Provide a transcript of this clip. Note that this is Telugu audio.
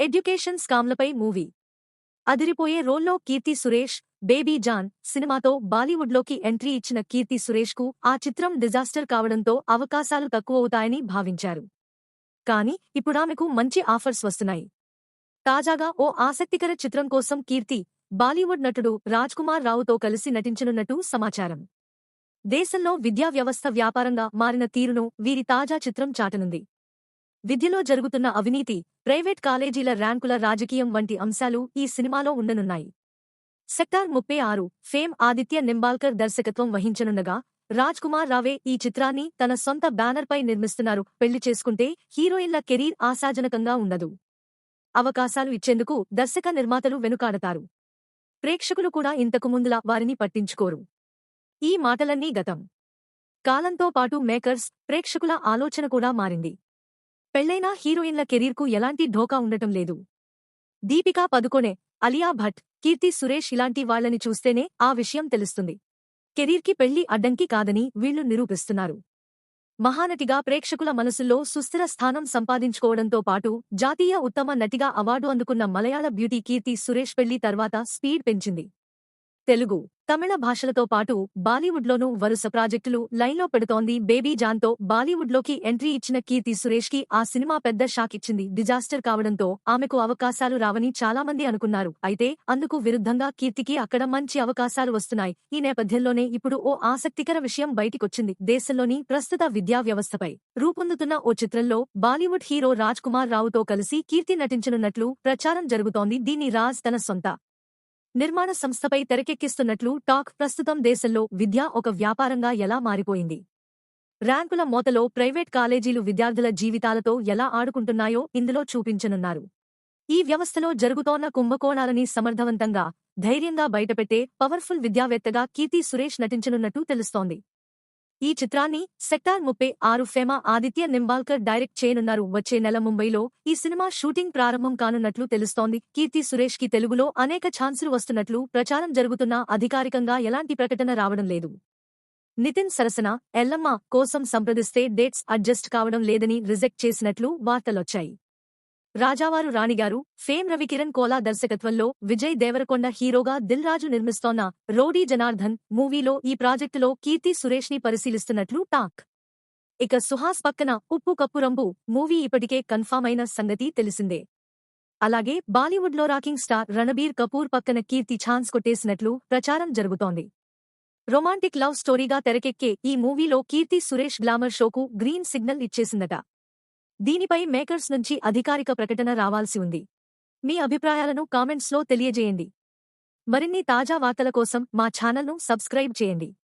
Education స్కామ్లపై movie. అదిరిపోయే రోల్లో కీర్తి సురేష్ బేబీ జాన్ సినిమాతో బాలీవుడ్లోకి ఎంట్రీ ఇచ్చిన కీర్తి సురేష్కు ఆ చిత్రం డిజాస్టర్ కావడంతో అవకాశాలు తక్కువవుతాయని భావించారు. కాని ఇప్పుడామెకు మంచి ఆఫర్స్ వస్తున్నాయి. తాజాగా ఓ ఆసక్తికర చిత్రం కోసం కీర్తి బాలీవుడ్ నటుడు రాజ్ కుమార్ రావుతో కలిసి నటించనున్నట్టు సమాచారం. దేశంలో విద్యా వ్యవస్థ వ్యాపారంగా మారిన తీరును వీరి తాజా చిత్రం చాటనుంది. విద్యలో జరుగుతున్న అవినీతి ప్రైవేట్ కాలేజీల ర్యాంకుల రాజకీయం వంటి అంశాలు ఈ సినిమాలో ఉండనున్నాయి. సెక్టార్ ముప్పై ఆరు ఫేమ్ ఆదిత్య నింబాల్కర్ దర్శకత్వం వహించనుండగా రాజ్ కుమార్ రావే ఈ చిత్రాన్ని తన సొంత బ్యానర్పై నిర్మిస్తున్నారు. పెళ్ళి చేసుకుంటే హీరోయిన్ల కెరీర్ ఆశాజనకంగా ఉండదు. అవకాశాలు ఇచ్చేందుకు దర్శక నిర్మాతలు వెనుకాడతారు. ప్రేక్షకులు కూడా ఇంతకుముందులా వారిని పట్టించుకోరు. ఈ మాటలన్నీ గతం. కాలంతో పాటు మేకర్స్ ప్రేక్షకుల ఆలోచన కూడా మారింది. పెళ్ళైనా హీరోయిన్ల కెరీర్కు ఎలాంటి ఢోకా ఉండటం లేదు. దీపికా పదుకొనే అలియా భట్ కీర్తి సురేష్ ఇలాంటి వాళ్ళని చూస్తేనే ఆ విషయం తెలుస్తుంది. కెరీర్కి పెళ్ళి అడ్డంకి కాదని వీళ్ళు నిరూపిస్తున్నారు. మహానటిగా ప్రేక్షకుల మనసుల్లో సుస్థిర స్థానం సంపాదించుకోవడంతో పాటు జాతీయ ఉత్తమ నటిగా అవార్డు అందుకున్న మలయాళ బ్యూటీ కీర్తి సురేష్ పెళ్ళి తర్వాత స్పీడ్ పెంచింది. తెలుగు తమిళ భాషలతో పాటు బాలీవుడ్లోనూ వరుస ప్రాజెక్టులు లైన్లో పెడుతోంది బేబీ జాన్తో బాలీవుడ్లోకి ఎంట్రీ ఇచ్చిన కీర్తి సురేష్కి ఆ సినిమా పెద్ద షాక్ ఇచ్చింది. డిజాస్టర్ కావడంతో ఆమెకు అవకాశాలు రావని చాలామంది అనుకున్నారు. అయితే అందుకు విరుద్ధంగా కీర్తికి అక్కడ మంచి అవకాశాలు వస్తున్నాయి. ఈ నేపథ్యంలోనే ఇప్పుడు ఓ ఆసక్తికర విషయం బయటికొచ్చింది. దేశంలోని ప్రస్తుత విద్యా వ్యవస్థపై రూపొందుతున్న ఓ చిత్రంలో బాలీవుడ్ హీరో రాజ్ కుమార్ రావుతో కలిసి కీర్తి నటించనున్నట్లు ప్రచారం జరుగుతోంది. దీన్ని రాజ్ తన సొంత నిర్మాణ సంస్థపై తెరకెక్కిస్తున్నట్లు టాక్ ప్రస్తుతం దేశంలో విద్య ఒక వ్యాపారంగా ఎలా మారిపోయింది? ర్యాంకుల మోతలో ప్రైవేట్ కాలేజీలు విద్యార్థుల జీవితాలతో ఎలా ఆడుకుంటున్నాయో ఇందులో చూపించనున్నారు. ఈ వ్యవస్థలో జరుగుతోన్న కుంభకోణాలని సమర్థవంతంగా ధైర్యంగా బయటపెట్టే పవర్ఫుల్ విద్యావేత్తగా కీర్తి సురేష్ నటించనున్నట్టు తెలుస్తోంది. ఈ చిత్రాన్ని సెక్టార్ ముప్పై ఆరు ఫేమా ఆదిత్య నింబాల్కర్ డైరెక్ట్ చేయనున్నారు. వచ్చే నెల ముంబైలో ఈ సినిమా షూటింగ్ ప్రారంభం కానున్నట్లు తెలుస్తోంది. కీర్తి సురేష్కి తెలుగులో అనేక ఛాన్సులు వస్తున్నట్లు ప్రచారం జరుగుతున్నా అధికారికంగా ఎలాంటి ప్రకటన రావడం లేదు. నితిన్ సరసన ఎల్లమ్మ కోసం సంప్రదిస్తే డేట్స్ అడ్జస్ట్ కావడం లేదని రిజెక్ట్ చేసినట్లు వార్తలొచ్చాయి. రాజావారు రాణిగారు ఫేమ్ రవికిరణ్ కోలా దర్శకత్వంలో విజయ్ దేవరకొండ హీరోగా దిల్ రాజు నిర్మిస్తోన్న రోడీ జనార్దన్ మూవీలో ఈ ప్రాజెక్టులో కీర్తి సురేష్ని పరిశీలిస్తున్నట్లు టాక్. ఇక సుహాస్ పక్కన ఉప్పు కప్పురంబు మూవీ ఇప్పటికే కన్ఫామ్ అయిన సంగతి తెలిసిందే. అలాగే బాలీవుడ్లో రాకింగ్ స్టార్ రణబీర్ కపూర్ పక్కన కీర్తి ఛాన్స్ కొట్టేసినట్లు ప్రచారం జరుగుతోంది. రొమాంటిక్ లవ్ స్టోరీగా తెరకెక్కే ఈ మూవీలో కీర్తి సురేష్ గ్లామర్ షోకు గ్రీన్ సిగ్నల్ ఇచ్చేసిందట. దీనిపై మేకర్స్ నుంచి అధికారిక ప్రకటన రావాల్సి ఉంది. మీ అభిప్రాయాలను కామెంట్స్లో తెలియజేయండి. మరిన్ని తాజా వార్తల కోసం మా ఛానల్ను సబ్స్క్రైబ్ చేయండి.